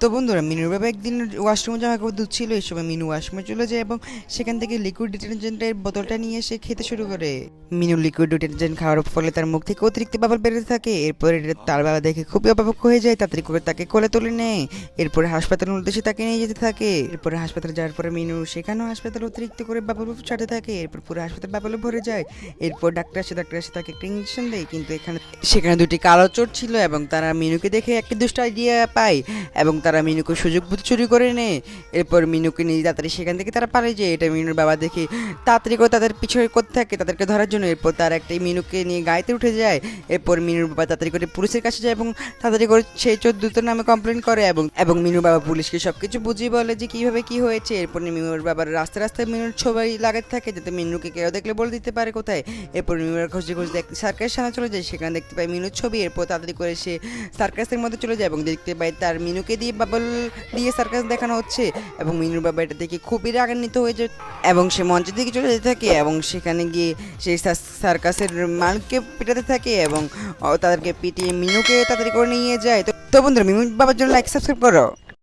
তো বন্ধুরা, মিনুর বাবা একদিন ওয়াশরুমে জামা কাপড় ধুচ্ছিল এই সময় মিনু ওয়াশরুমে চলে যায় এবং সেখান থেকে লিকুইড ডিটারজেন্টের বোতলটা নিয়ে এসে খেতে শুরু করে। মিনু লিকুইড ডিটারজেন্ট খাওয়ার ফলে তার মুখ থেকে অতিরিক্ত বাবল বেরোতে থাকে। এরপরে তার বাবা দেখে খুবই অবাক হয়ে যায়, তাড়াতাড়ি করে তাকে কোলে তুলে নেয়। এরপরে হাসপাতালের উদ্দেশ্যে তাকে নিয়ে যেতে থাকে। এরপরে হাসপাতালে যাওয়ার পরে মিনু সেখানেও হাসপাতালে অতিরিক্ত করে বাবল ছাড়তে থাকে। এরপর পুরো হাসপাতাল বাবলে ভরে যায়। এরপর ডাক্তার আসে ডাক্তার এসে তাকে একটা ইঞ্জেকশন দেয়, কিন্তু এখানে, সেখানে দুটি কালো চোট ছিল এবং তারা মিনুকে দেখে একটি দুষ্ট আইডিয়া পায় এবং তারা মিনুকে সুযোগ বুঝে চুরি করে নেয় এরপর মিনুকে নিয়ে তাড়াতাড়ি সেখান থেকে তারা পারে যে এটা মিনুর বাবা দেখে তাড়াতাড়ি করে তাদের পিছনে করতে থাকে, তাদেরকে ধরার জন্য। এরপর তারা একটা মিনুকে নিয়ে গাড়িতে উঠে যায়। এরপর মিনুর বাবা তাড়াতাড়ি করে পুলিশের কাছে যায় এবং তাড়াতাড়ি করে সেই চোর দুটোর নামে কমপ্লেন করে এবং এবং মিনুর বাবা পুলিশকে সব কিছু বুঝিয়ে বলে যে কীভাবে কী হয়েছে। এরপর মিনুর বাবার রাস্তায় রাস্তায় মিনুর ছবি লাগাতে থাকে যাতে মিনুকে কেউ দেখলে বলে দিতে পারে কোথায়। এরপর মিনুর খুঁজতে খুঁজতে একটি সার্কাসের সামনে চলে যায়। সেখানে দেখতে পায় মিনুর ছবি। এরপর তাড়াতাড়ি করে সে সার্কাসের মধ্যে চলে যায় এবং দেখতে পায় তার মিনুকে দিয়ে বাবল দিয়ে সার্কাস দেখানো হচ্ছে এবং মিনুর বাবা এটা দেখে খুবই রাগান্বিত হয়ে যায় এবং সে মঞ্চের দিকে চলে যেতে থাকে এবং সেখানে গিয়ে সেই সার্কাসের মালকে পিটাতে থাকে এবং তাদেরকে পিটিয়ে মিনুকে তাড়াতাড়ি করে নিয়ে যায়। তো বন্ধুরা মিনু বাবার জন্য লাইক সাবস্ক্রাইব করো।